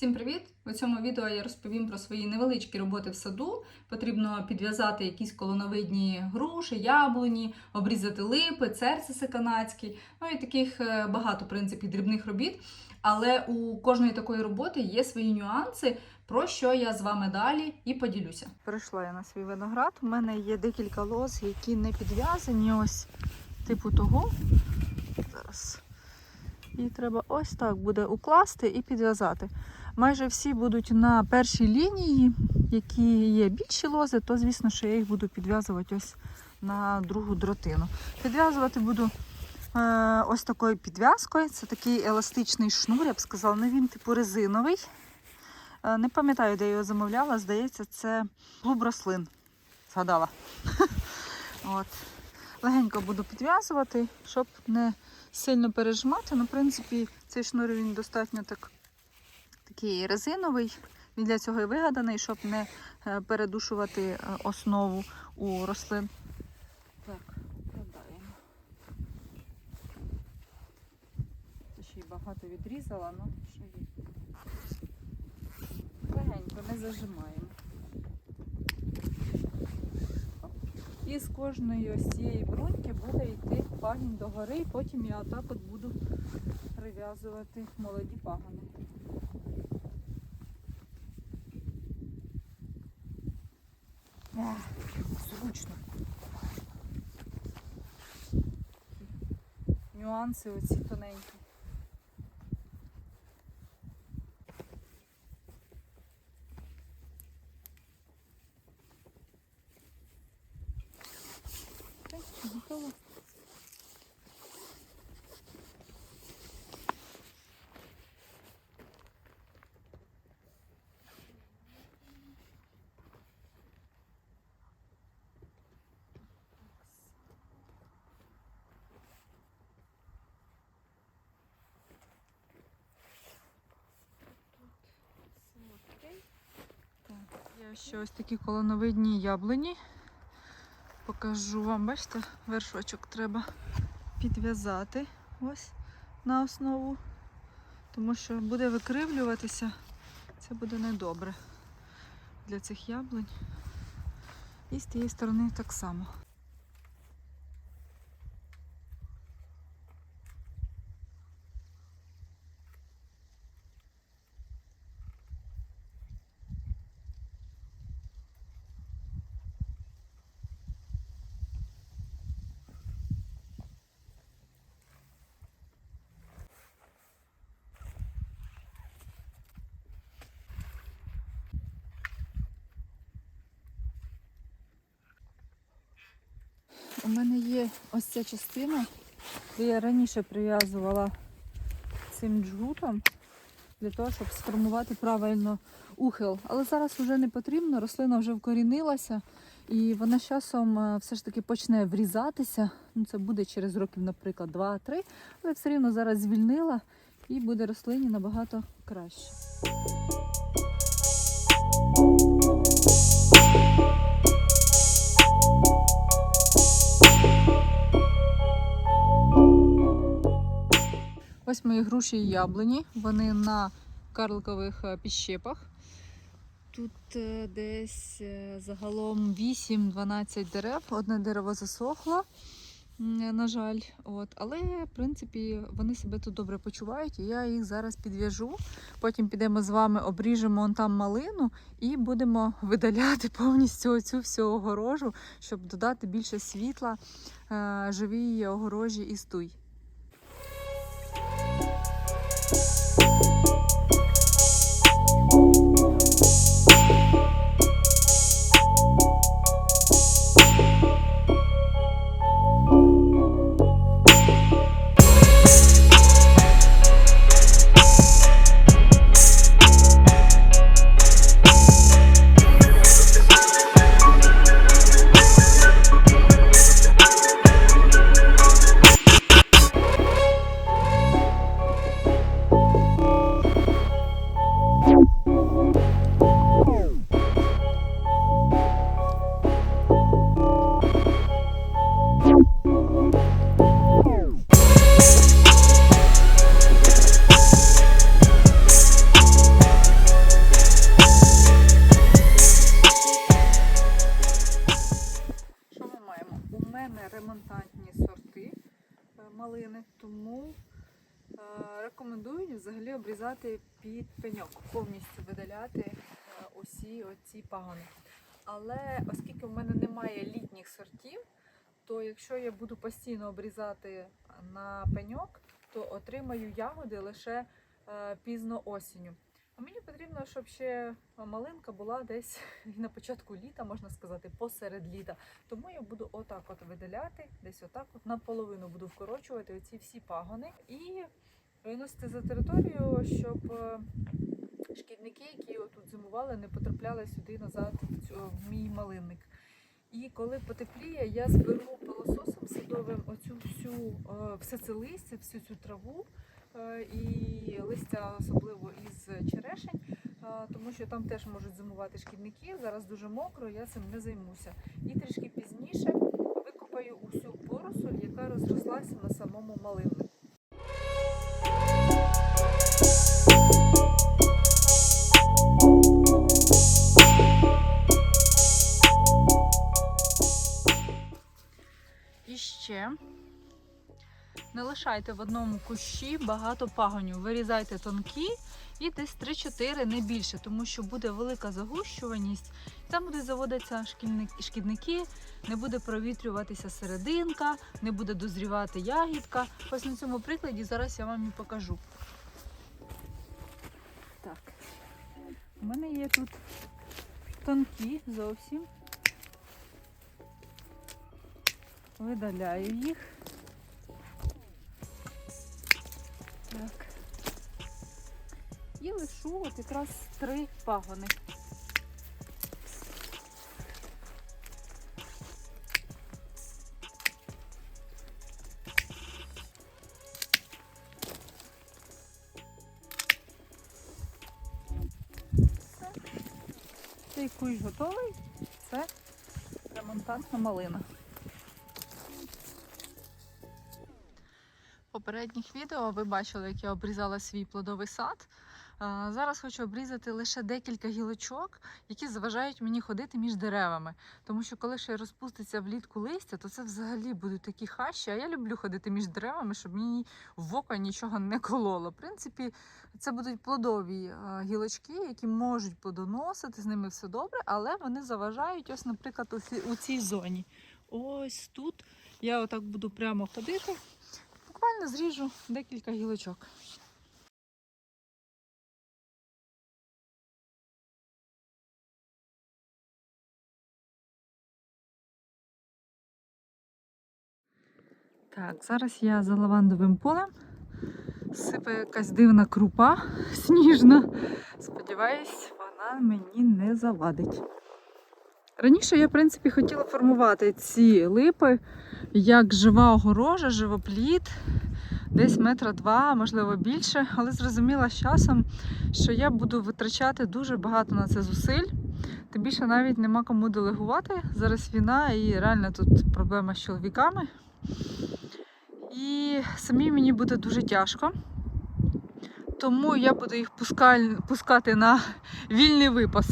Всім привіт! У цьому відео я розповім про свої невеличкі роботи в саду. Потрібно підв'язати якісь колоновидні груші, яблуні, обрізати липи, церциси канадські. Ну і таких е, багато в принципі дрібних робіт. Але у кожної такої роботи є свої нюанси, про що я з вами далі і поділюся. Прийшла я на свій виноград. У мене є декілька лоз, які не підв'язані. Ось типу того. Зараз. І треба ось так буде укласти і підв'язати. Майже всі будуть на першій лінії, які є більші лози, то звісно, що я їх буду підв'язувати ось на другу дротину. Підв'язувати буду е, ось такою підв'язкою. Це такий еластичний шнур, я б сказала, ну він типу резиновий. Е, не пам'ятаю, де я його замовляла. Здається, це клуб рослин. Згадала. От. Легенько буду підв'язувати, щоб не сильно пережимати. Ну, в принципі, цей шнур він достатньо так, такий резиновий. Він для цього і вигаданий, щоб не е, передушувати е, основу у рослин. Так, вкладаємо. Це ще й багато відрізала, ну що є. Легенько, не зажимаємо. І з кожної ось цієї бруньки буде йти пагінь догори, і потім я отак от буду прив'язувати молоді пагони. Нюанси оці тоненькі. Так, готово. Я ще ось такі колоновидні яблуні. Покажу вам, бачите, вершочок треба підв'язати ось на основу, тому що буде викривлюватися, це буде недобре для цих яблунь. І з тієї сторони так само. У мене є ось ця частина, де я раніше прив'язувала цим джгутом для того, щоб сформувати правильно ухил. Але зараз вже не потрібно, рослина вже вкорінилася і вона з часом е, все ж таки почне врізатися. Ну, Це буде через років, наприклад, 2-3, але все рівно зараз звільнила і буде рослині набагато краще. Ось мої груші і яблуні. Вони на карликових е, підщепах. Тут е, десь е, загалом 8-12 дерев. Одне дерево засохло, на жаль. От. Але, в принципі, вони себе тут добре почувають, і я їх зараз підв'яжу. Потім підемо з вами, обріжемо там малину і будемо видаляти повністю оцю всю огорожу, щоб додати більше світла живій огорожі і стуй. Рекомендую взагалі обрізати під пеньок, повністю видаляти е, усі оці пагони. Але оскільки в мене немає літніх сортів, то якщо я буду постійно обрізати на пеньок, то отримаю ягоди лише е, пізно осінню. Мені потрібно, щоб ще малинка була десь на початку літа, можна сказати, посеред літа. Тому я буду отак от видаляти, десь отак от наполовину буду вкорочувати оці всі пагони і виносити за територію, щоб е, шкідники, які тут зимували, не потрапляли сюди назад в мій малинник. І коли потепліє, я зберу пилососом садовим оцю всю е, все це листя, всю цю траву і листя, особливо із черешень, е, тому що там теж можуть зимувати шкідники. Зараз дуже мокро, я цим не займуся. І трішки пізніше викопаю усю поросоль, яка розрослася на самому малиннику. І не лишайте в одному кущі багато пагонів. Вирізайте тонкі і десь 3-4, не більше, тому що буде велика загущуваність. Там будуть заводитися шкідники, не буде провітрюватися серединка, не буде дозрівати ягідка. Ось на цьому прикладі зараз я вам і покажу. Так. У мене є тут тонкі зовсім. Видаляю їх. І лишу от якраз три пагони. Цей кущ готовий. Це ремонтантна малина. В попередніх відео ви бачили, як я обрізала свій плодовий сад. Зараз хочу обрізати лише декілька гілочок, які заважають мені ходити між деревами. Тому що коли ще розпуститься влітку листя, то це взагалі будуть такі хащі. А я люблю ходити між деревами, щоб мені в око нічого не кололо. В принципі, це будуть плодові гілочки, які можуть плодоносити, з ними все добре, але вони заважають, ось, наприклад, у цій зоні. Ось тут я отак буду прямо ходити. Буквально зріжу декілька гілочок. Так, зараз я за лавандовим полем. Сипе якась дивна крупа сніжна. Сподіваюсь, вона мені не завадить. Раніше я, в принципі, хотіла формувати ці липи як жива огорожа, живопліт, десь метра два, можливо більше, але зрозуміла з часом, що я буду витрачати дуже багато на це зусиль. Тим більше навіть нема кому делегувати. Зараз війна і реально тут проблема з чоловіками. Самі мені буде дуже тяжко. Тому я буду їх пускати на вільний випас.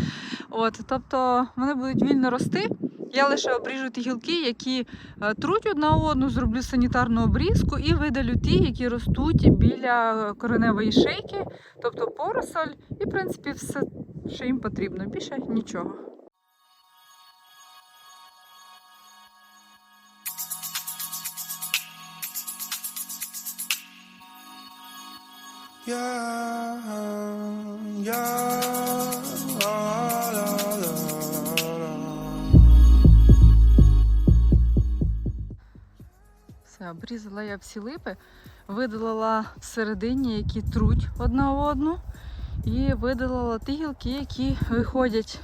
От, тобто вони будуть вільно рости. Я лише обріжу ті гілки, які е, труть одна одну, зроблю санітарну обрізку і видалю ті, які ростуть біля кореневої шийки, тобто поросоль, і в принципі все, що їм потрібно. Більше нічого. Все, обрізала я всі липи, видалила всередині, які труть одна одну, і видалила ті гілки, які виходять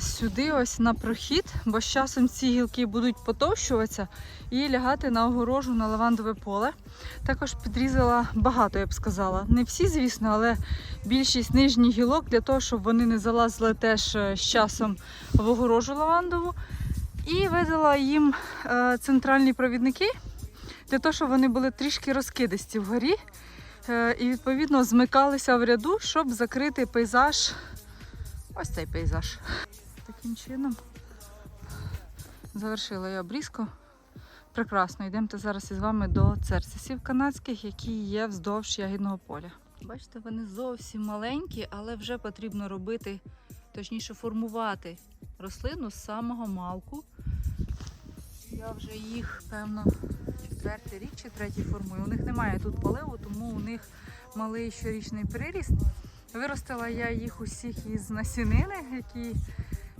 сюди, ось на прохід, бо з часом ці гілки будуть потовщуватися і лягати на огорожу на лавандове поле. Також підрізала багато, я б сказала. Не всі, звісно, але більшість нижніх гілок для того, щоб вони не залазили теж е, з часом в огорожу лавандову. І видала їм е, центральні провідники для того, щоб вони були трішки розкидисті вгорі е, і відповідно змикалися в ряду, щоб закрити пейзаж. Ось цей пейзаж. Таким чином завершила я обрізку. Прекрасно, йдемте зараз із вами до церцесів канадських, які є вздовж ягідного поля. Бачите, вони зовсім маленькі, але вже потрібно робити, точніше формувати рослину з самого малку. Я вже їх, певно, четвертий рік чи третій формую. У них немає тут поливу, тому у них малий щорічний приріст. Виростила я їх усіх із насінини, які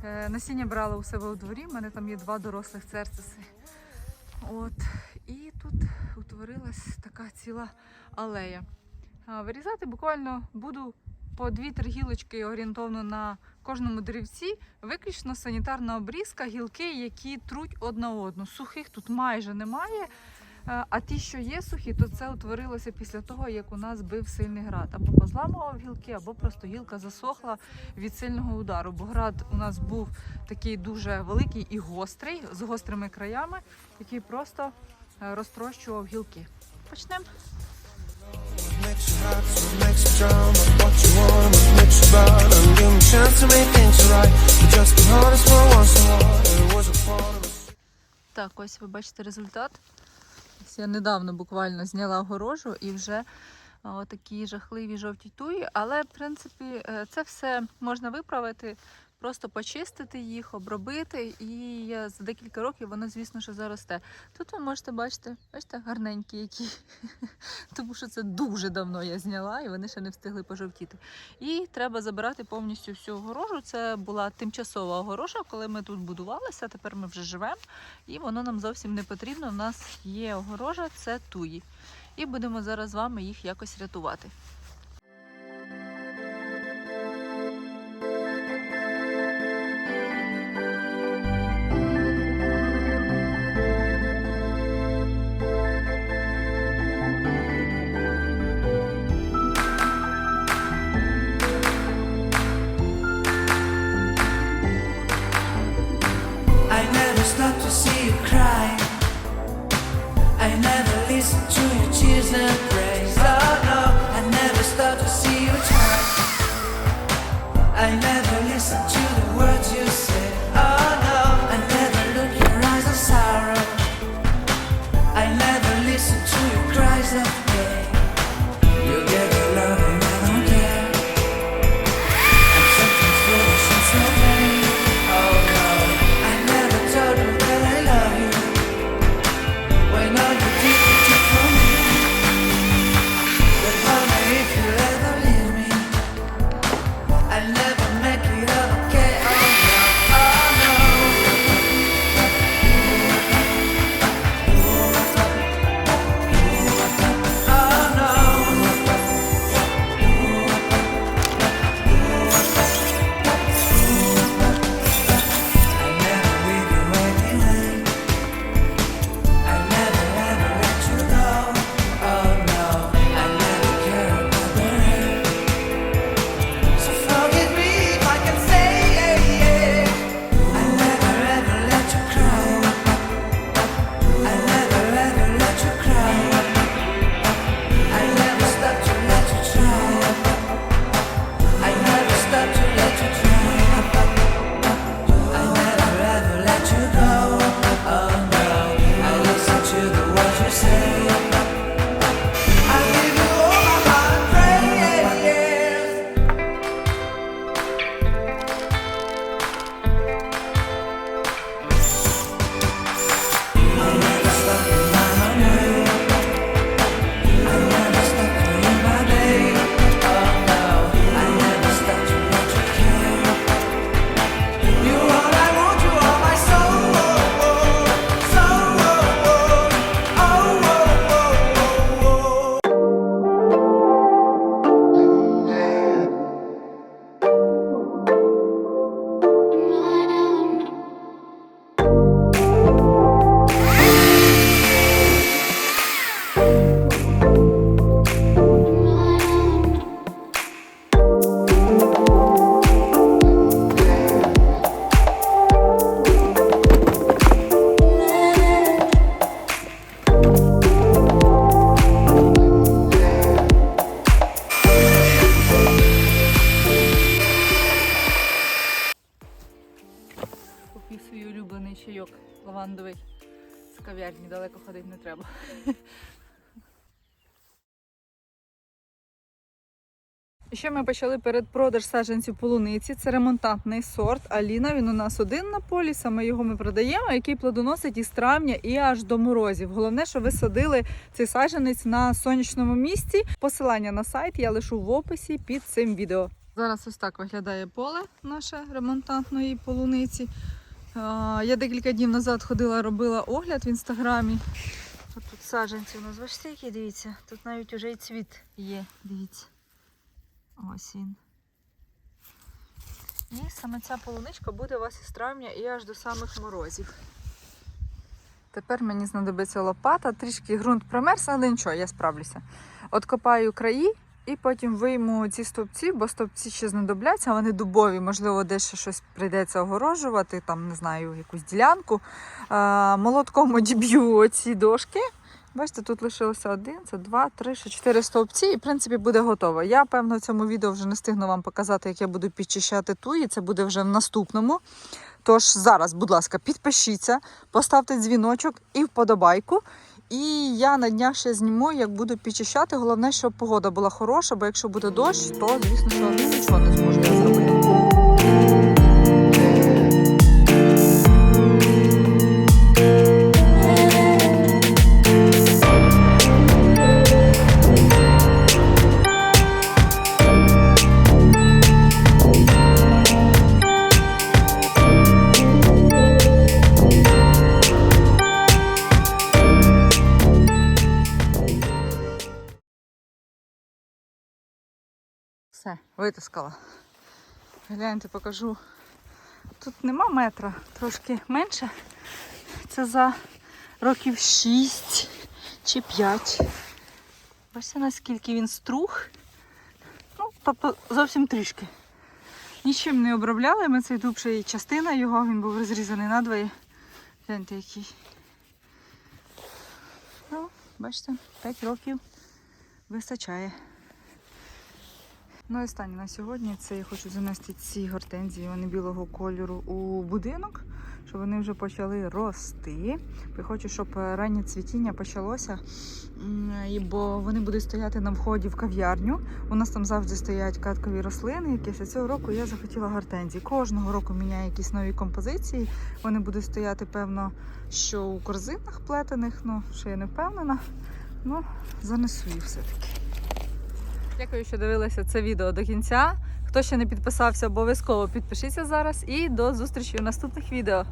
е, насіння брала у себе у дворі. У мене там є два дорослих церциси. От. І тут утворилась така ціла алея. Вирізати буквально буду по 2-3 гілочки орієнтовно на кожному деревці. Виключно санітарна обрізка, гілки, які труть одна одну. Сухих тут майже немає. Е, А ті, що є сухі, то це утворилося після того, як у нас бив сильний град. Або позламував гілки, або просто гілка засохла від сильного удару. Бо град у нас був такий дуже великий і гострий, з гострими краями, який просто е, розтрощував гілки. Почнемо. Так, ось ви бачите результат. Я недавно буквально зняла огорожу і вже такі жахливі жовті туї. Але, в принципі, е, це все можна виправити, просто почистити їх, обробити, і за декілька років воно, звісно, що заросте. Тут ви можете бачити, бачите, гарненькі які. Тому що це дуже давно я зняла, і вони ще не встигли пожовтіти. І треба забирати повністю всю огорожу. Це була тимчасова огорожа, коли ми тут будувалися. Тепер ми вже живемо і воно нам зовсім не потрібно. У нас є огорожа, це туї. І будемо зараз з вами їх якось рятувати. Лавандовий з кав'ярні, далеко ходити не треба. Ще ми почали передпродаж саджанців полуниці. Це ремонтантний сорт. Аліна. Він у нас один на полі. Саме його ми продаємо, який плодоносить із травня і аж до морозів. Головне, що ви садили цей саджанець на сонячному місці. Посилання на сайт я лишу в описі під цим відео. Зараз ось так виглядає поле наше ремонтантної полуниці. Я декілька днів назад ходила, робила огляд в інстаграмі. От тут саджанці у нас бачите, які дивіться. Тут навіть уже і цвіт є. Дивіться. Ось він. І саме ця полуничка буде у вас із травня і аж до самих морозів. Тепер мені знадобиться лопата, трішки ґрунт промерз, але нічого, я справлюся. От копаю краї і потім вийму ці стовпці, бо стовпці ще знадобляться, вони дубові, можливо, десь щось прийдеться огорожувати, там, не знаю, якусь ділянку. А, молотком одіб'ю оці дошки. Бачите, тут лишилося один, це два, три, ще чотири стовпці, і в принципі буде готово. Я, певно, в цьому відео вже не встигну вам показати, як я буду підчищати туї. Це буде вже в наступному. Тож зараз, будь ласка, підпишіться, поставте дзвіночок і вподобайку. І я на днях ще зніму, як буду підчищати. Головне, щоб погода була хороша, бо якщо буде дощ, то звісно, що нічого не зможу зробити. Витискала. Гляньте, покажу. Тут нема метра, трошки менше. Це за років 6 чи 5. Бачите, наскільки він струх. Ну, тобто зовсім трішки. Нічим не обробляли. Ми цей дуб ще і частина його, він був розрізаний надвоє. Гляньте, який. Ну, бачите, 5 років вистачає. Ну і останнє на сьогодні це я хочу занести ці гортензії, вони білого кольору у будинок, щоб вони вже почали рости. Я хочу, щоб раннє цвітіння почалося, бо вони будуть стояти на вході в кав'ярню. У нас там завжди стоять каткові рослини. Якісь а цього року я захотіла гортензії. Кожного року міняю якісь нові композиції. Вони будуть стояти, певно, що у корзинах плетених, ну ще я не впевнена. Ну, занесу їх все-таки. Дякую, що дивилися це відео до кінця. Хто ще не підписався, обов'язково підпишіться зараз і до зустрічі у наступних відео.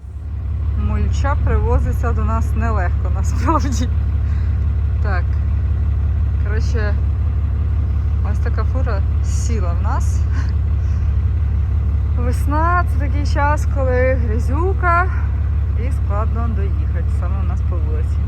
Мульча привозиться до нас нелегко насправді. Так. Коротше, ось така фура сіла в нас. Весна це такий час, коли грязюка і складно доїхати саме у нас по вулиці.